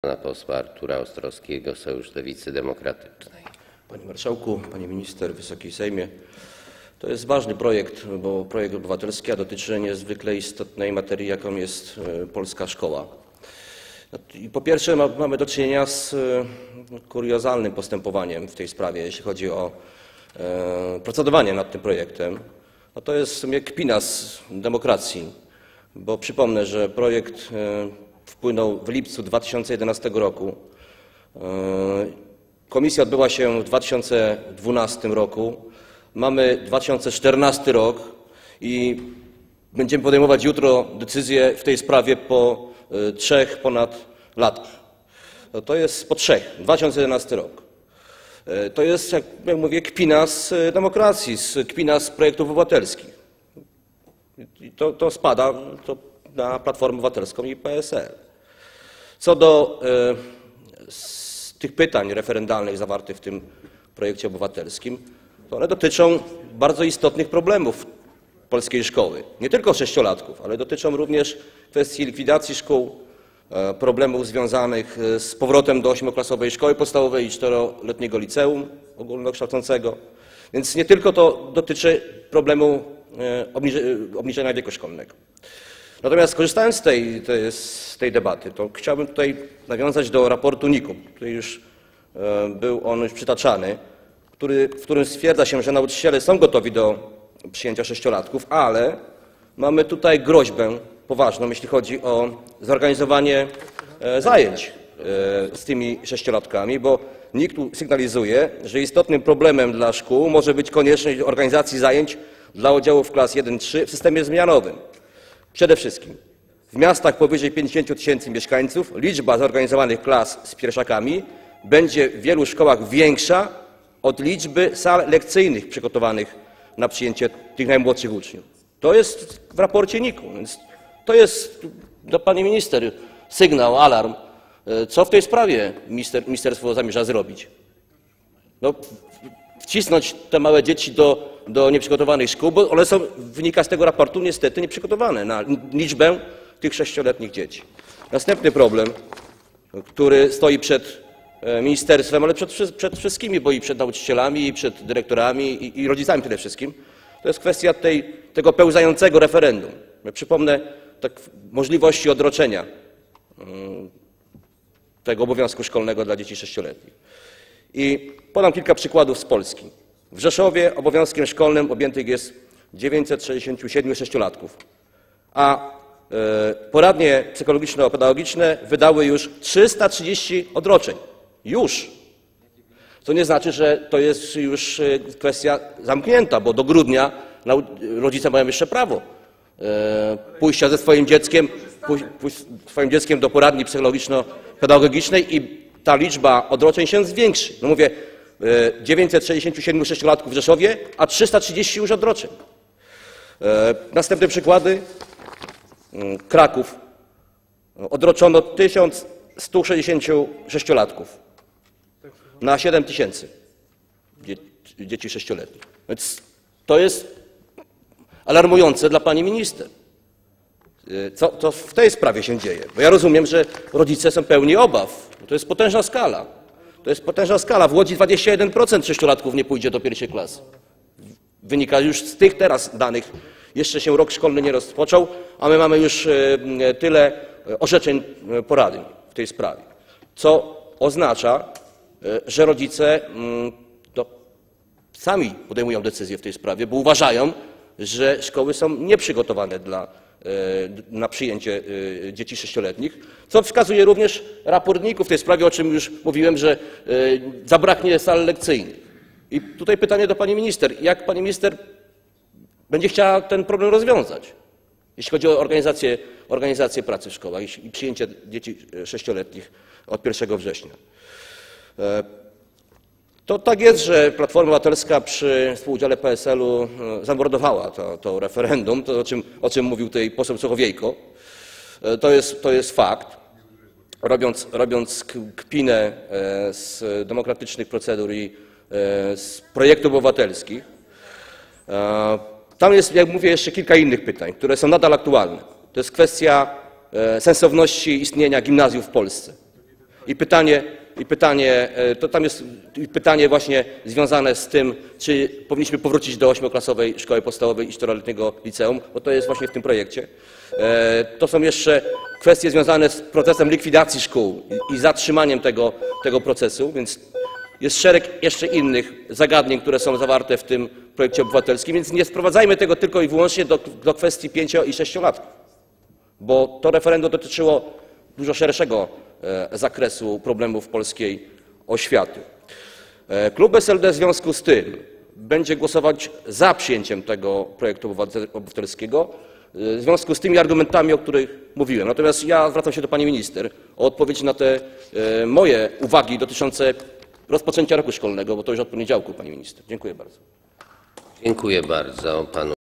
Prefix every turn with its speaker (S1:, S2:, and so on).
S1: pana posła Artura Ostrowskiego, Sojusz Lewicy Demokratycznej.
S2: Panie Marszałku, Panie Minister, Wysoki Sejmie. To jest ważny projekt, bo projekt obywatelski, a dotyczy niezwykle istotnej materii, jaką jest e, polska szkoła. Po pierwsze ma, mamy do czynienia z e, kuriozalnym postępowaniem w tej sprawie, jeśli chodzi o e, procedowanie nad tym projektem. No to jest w sumie kpina z demokracji, bo przypomnę, że projekt wpłynął w lipcu 2011 roku. E, Komisja odbyła się w 2012 roku. Mamy 2014 rok i będziemy podejmować jutro decyzję w tej sprawie po e, trzech ponad latach. To jest po trzech, 2011 rok. E, To jest, jak mówię, kpina z demokracji, z kpina z projektów obywatelskich. I to, to spada to na Platformę Obywatelską i PSL. Co do e, tych pytań referendalnych zawartych w tym projekcie obywatelskim, to one dotyczą bardzo istotnych problemów polskiej szkoły. Nie tylko sześciolatków, ale dotyczą również kwestii likwidacji szkół, e, problemów związanych e, z powrotem do ośmioklasowej szkoły podstawowej i czteroletniego liceum ogólnokształcącego. Więc nie tylko to dotyczy problemu obniże- obniżenia wieku szkolnego. Natomiast korzystając z tej, z tej debaty, to chciałbym tutaj nawiązać do raportu NIK-u, który już e, był on już przytaczany, który, w którym stwierdza się, że nauczyciele są gotowi do przyjęcia sześciolatków, ale mamy tutaj groźbę poważną, jeśli chodzi o zorganizowanie e, zajęć e, z tymi sześciolatkami, bo NIK tu sygnalizuje, że istotnym problemem dla szkół może być konieczność organizacji zajęć dla oddziałów klas 1-3 w systemie zmianowym. Przede wszystkim w miastach powyżej 50 tysięcy mieszkańców liczba zorganizowanych klas z pierwszakami będzie w wielu szkołach większa od liczby sal lekcyjnych przygotowanych na przyjęcie tych najmłodszych uczniów. To jest w raporcie NIK-u, więc to jest do pani minister sygnał, alarm. E, Co w tej sprawie minister, ministerstwo zamierza zrobić? no, wcisnąć te małe dzieci do, do nieprzygotowanych szkół, bo one są, wynika z tego raportu, niestety nieprzygotowane na liczbę tych sześcioletnich dzieci. Następny problem, który stoi przed e, ministerstwem, ale przed, przed wszystkimi, bo i przed nauczycielami, i przed dyrektorami, i, i rodzicami przede wszystkim, to jest kwestia tej, tego pełzającego referendum. Ja Przypomnę tak, możliwości odroczenia tego obowiązku szkolnego dla dzieci sześcioletnich. I podam kilka przykładów z Polski. W Rzeszowie obowiązkiem szkolnym objętych jest 967 sześciolatków, a e, poradnie psychologiczno-pedagogiczne wydały już 330 odroczeń. Już. To nie znaczy, że to jest już e, kwestia zamknięta, bo do grudnia rodzice mają jeszcze prawo e, pójścia ze swoim dzieckiem, swoim dzieckiem do poradni psychologiczno-pedagogicznej i ta liczba odroczeń się zwiększy. No mówię, e, 967 sześciolatków w Rzeszowie, a 330 już odroczeń. E, Następne przykłady. Mm, Kraków. Odroczono 1166-latków na 7 tysięcy dzie- dzieci sześcioletnich. Więc to jest alarmujące dla pani minister. Y, Co, co w tej sprawie się dzieje? Bo ja rozumiem, że rodzice są pełni obaw. To jest potężna skala. To jest potężna skala. W Łodzi 21% sześciolatków nie pójdzie do pierwszej klasy. Wynika już z tych teraz danych. Jeszcze się rok szkolny nie rozpoczął, a my mamy już e, tyle e, orzeczeń e, poradni w tej sprawie. Co oznacza, e, że rodzice mm, sami podejmują decyzje w tej sprawie, bo uważają, że szkoły są nieprzygotowane dla, e, na przyjęcie e, dzieci sześcioletnich, co wskazuje również raport NIK-u w tej sprawie, o czym już mówiłem, że e, zabraknie sal lekcyjnych. I tutaj pytanie do pani minister. Jak pani minister będzie chciała ten problem rozwiązać, jeśli chodzi o organizację, organizację pracy w szkołach i przyjęcie dzieci sześcioletnich od 1 września? To tak jest, że Platforma Obywatelska przy współudziale PSL-u e, zamordowała to, to referendum, to o czym, o czym mówił tutaj poseł Sochowiejko. E, To jest, to jest fakt. Robiąc, robiąc kpinę e, z demokratycznych procedur i z projektów obywatelskich, tam jest, jak mówię, jeszcze kilka innych pytań, które są nadal aktualne. To jest kwestia sensowności istnienia gimnazjów w Polsce. I pytanie, i pytanie, e, to tam jest pytanie właśnie związane z tym, czy powinniśmy powrócić do ośmioklasowej szkoły podstawowej i czteroletniego liceum, bo to jest właśnie w tym projekcie. E, To są jeszcze kwestie związane z procesem likwidacji szkół i- zatrzymaniem tego, tego procesu, więc jest szereg jeszcze innych zagadnień, które są zawarte w tym projekcie obywatelskim, więc nie sprowadzajmy tego tylko i wyłącznie do, do kwestii pięcio- i sześciolatków bo to referendum dotyczyło dużo szerszego zakresu problemów polskiej oświaty. E, Klub SLD w związku z tym będzie głosować za przyjęciem tego projektu obywatel- obywatelskiego e, w związku z tymi argumentami, o których mówiłem. Natomiast ja zwracam się do pani minister o odpowiedź na te e, moje uwagi dotyczące rozpoczęcia roku szkolnego, bo to już od poniedziałku, pani minister. Dziękuję bardzo.
S1: Dziękuję bardzo panu